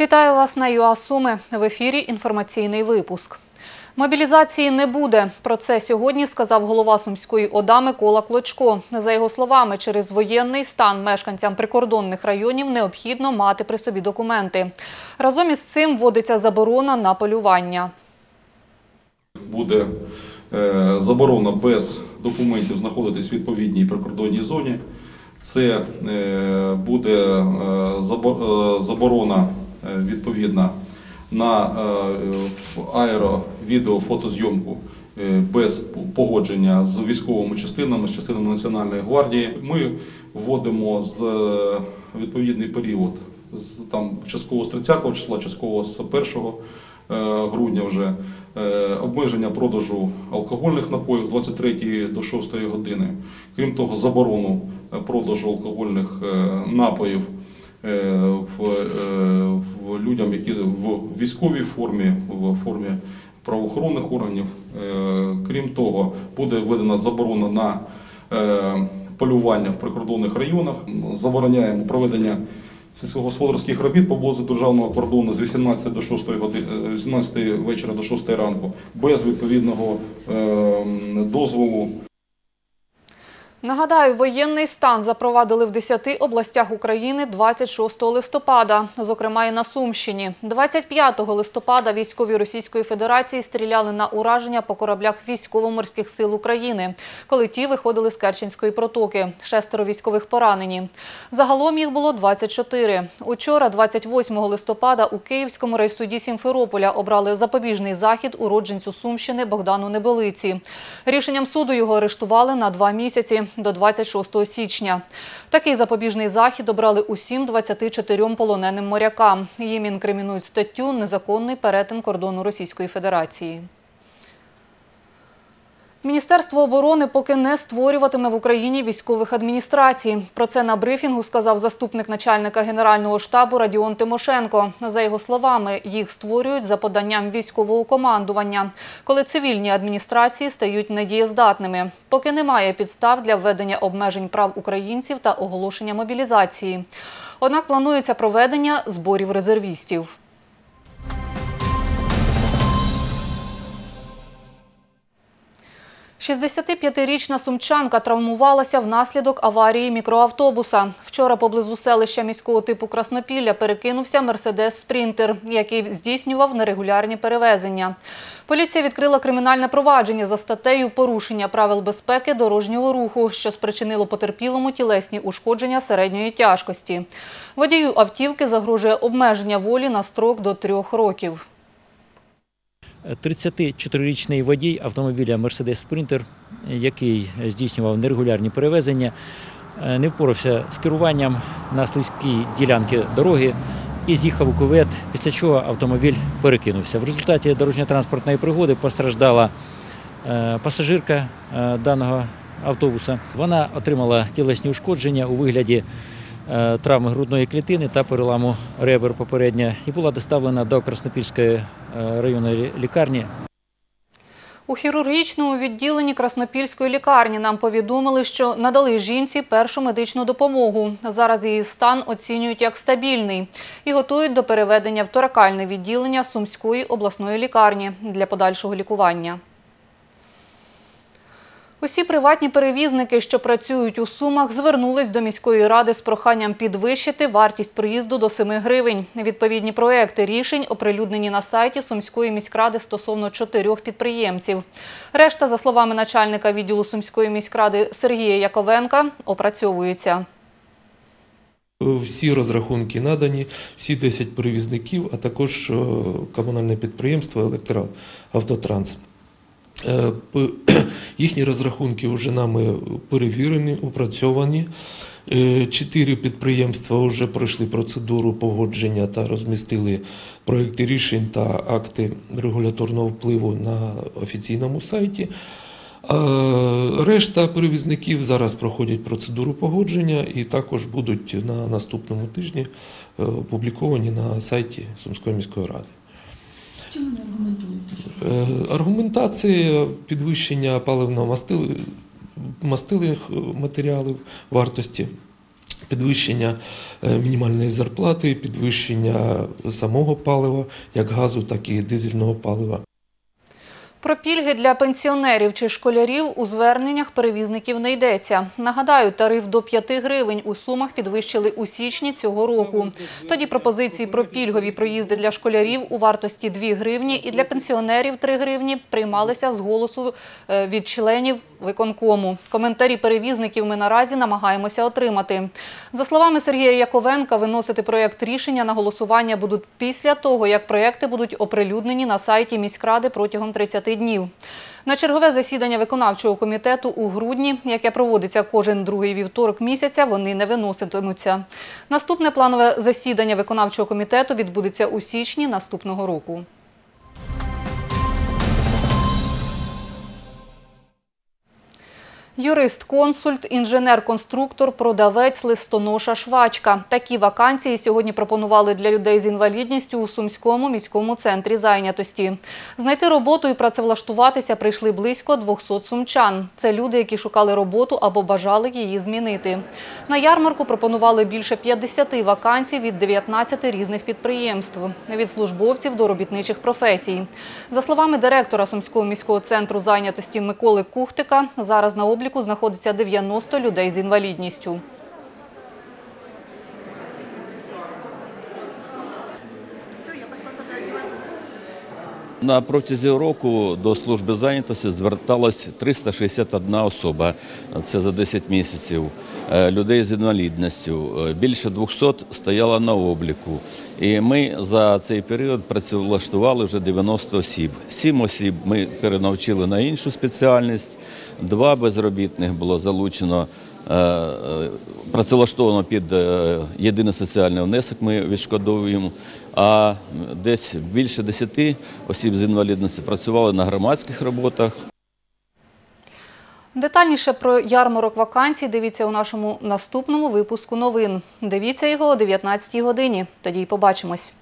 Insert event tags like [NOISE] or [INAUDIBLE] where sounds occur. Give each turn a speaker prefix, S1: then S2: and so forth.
S1: Вітаю вас на ЮА Суми. В ефірі інформаційний випуск. Мобілізації не буде. Про це сьогодні сказав голова Сумської ОДА Микола Клочко. За його словами, через воєнний стан мешканцям прикордонних районів необхідно мати при собі документи. Разом із цим вводиться заборона на полювання.
S2: буде е, заборона без документів знаходитись в відповідній прикордонній зоні. Це е, буде е, забо- заборона відповідна на е, в аеро, відео, фотозйомку е, без погодження з військовими частинами, з частинами Національної гвардії. Ми вводимо з е, відповідний період там частково з 30 числа, частково з 1 е, грудня вже е, обмеження продажу алкогольних напоїв з 23 до 6 години. Крім того, заборону е, продажу алкогольних е, напоїв е, е, в людям, які в військовій формі, в формі правоохоронних органів. Е, Крім того, буде введена заборона на е, полювання в прикордонних районах. Забороняємо проведення сільськогосподарських робіт поблизу державного кордону з 18 до 6 години, 18 вечора до 6 ранку без відповідного е, дозволу.
S1: Нагадаю, воєнний стан запровадили в 10 областях України 26 листопада, зокрема і на Сумщині. 25 листопада військові Російської Федерації стріляли на ураження по кораблях військово-морських сил України, коли ті виходили з Керченської протоки. Шестеро військових поранені. Загалом їх було 24. Учора, 28 листопада, у Київському райсуді Сімферополя обрали запобіжний захід уродженцю Сумщини Богдану Небелиці. Рішенням суду його арештували на два місяці до 26 січня. Такий запобіжний захід обрали усім 24 полоненим морякам. Їм інкримінують статтю «Незаконний перетин кордону Російської Федерації». Міністерство оборони поки не створюватиме в Україні військових адміністрацій. Про це на брифінгу сказав заступник начальника Генерального штабу Радіон Тимошенко. За його словами, їх створюють за поданням військового командування, коли цивільні адміністрації стають недієздатними. Поки немає підстав для введення обмежень прав українців та оголошення мобілізації. Однак планується проведення зборів резервістів. – 65-річна сумчанка травмувалася внаслідок аварії мікроавтобуса. Вчора поблизу селища міського типу Краснопілля перекинувся «Мерседес Спрінтер», який здійснював нерегулярні перевезення. Поліція відкрила кримінальне провадження за статтею «Порушення правил безпеки дорожнього руху», що спричинило потерпілому тілесні ушкодження середньої тяжкості. Водію автівки загрожує обмеження волі на строк до трьох років.
S3: 34-річний водій автомобіля Mercedes Sprinter, який здійснював нерегулярні перевезення, не впорався з керуванням на слизькій ділянці дороги і з'їхав у кувет, після чого автомобіль перекинувся. В результаті дорожньо-транспортної пригоди постраждала е, пасажирка е, даного автобуса. Вона отримала тілесні ушкодження у вигляді е, травми грудної клітини та переламу ребер попередньо і була доставлена до Краснопільської е, районної лікарні.
S1: У хірургічному відділенні Краснопільської лікарні нам повідомили, що надали жінці першу медичну допомогу. Зараз її стан оцінюють як стабільний і готують до переведення в торакальне відділення Сумської обласної лікарні для подальшого лікування. Усі приватні перевізники, що працюють у Сумах, звернулись до міської ради з проханням підвищити вартість проїзду до 7 гривень. Відповідні проекти рішень оприлюднені на сайті Сумської міськради стосовно чотирьох підприємців. Решта, за словами начальника відділу Сумської міськради Сергія Яковенка, опрацьовуються.
S4: Всі розрахунки надані, всі 10 перевізників, а також е, комунальне підприємство «Електроавтотранс». Е, [CLEARS THROAT] Їхні розрахунки вже нами перевірені, опрацьовані. Е, Чотири підприємства вже пройшли процедуру погодження та розмістили проекти рішень та акти регуляторного впливу на офіційному сайті. Решта перевізників зараз проходять процедуру погодження і також будуть на наступному тижні е, опубліковані на сайті Сумської міської ради.
S5: Чим вони аргументують?
S4: Е, Аргументація підвищення паливно-мастилих матеріалів вартості підвищення е, мінімальної зарплати, підвищення самого палива, як газу, так і дизельного палива.
S1: Про пільги для пенсіонерів чи школярів у зверненнях перевізників не йдеться. Нагадаю, тариф до 5 гривень у сумах підвищили у січні цього року. Тоді пропозиції про пільгові проїзди для школярів у вартості 2 гривні і для пенсіонерів 3 гривні приймалися з голосу е, від членів виконкому. Коментарі перевізників ми наразі намагаємося отримати. За словами Сергія Яковенка, виносити проєкт рішення на голосування будуть після того, як проєкти будуть оприлюднені на сайті міськради протягом 30 днів. На чергове засідання виконавчого комітету у грудні, яке проводиться кожен другий вівторок місяця, вони не виноситимуться. Наступне планове засідання виконавчого комітету відбудеться у січні наступного року. Юрист, консульт, інженер-конструктор, продавець, листоноша, швачка. Такі вакансії сьогодні пропонували для людей з інвалідністю у Сумському міському центрі зайнятості. Знайти роботу і працевлаштуватися прийшли близько 200 сумчан. Це люди, які шукали роботу або бажали її змінити. На ярмарку пропонували більше 50 вакансій від 19 різних підприємств, від службовців до робітничих професій. За словами директора Сумського міського центру зайнятості Миколи Кухтика, зараз на обліку знаходиться 90 людей з інвалідністю.
S6: На протязі року до служби зайнятості зверталось 361 особа. Це за 10 місяців. Е, Людей з інвалідністю. Е, Більше 200 стояло на обліку. І ми за цей період працевлаштували вже 90 осіб. Сім осіб ми перенавчили на іншу спеціальність. Два безробітних було залучено. Е, е, Працевлаштовано під е, єдиний соціальний внесок, ми відшкодовуємо. А десь більше 10 осіб з інвалідністю працювали на громадських роботах,
S1: Детальніше про ярмарок вакансій дивіться у нашому наступному випуску новин. Дивіться його о 19 годині. Тоді й побачимось.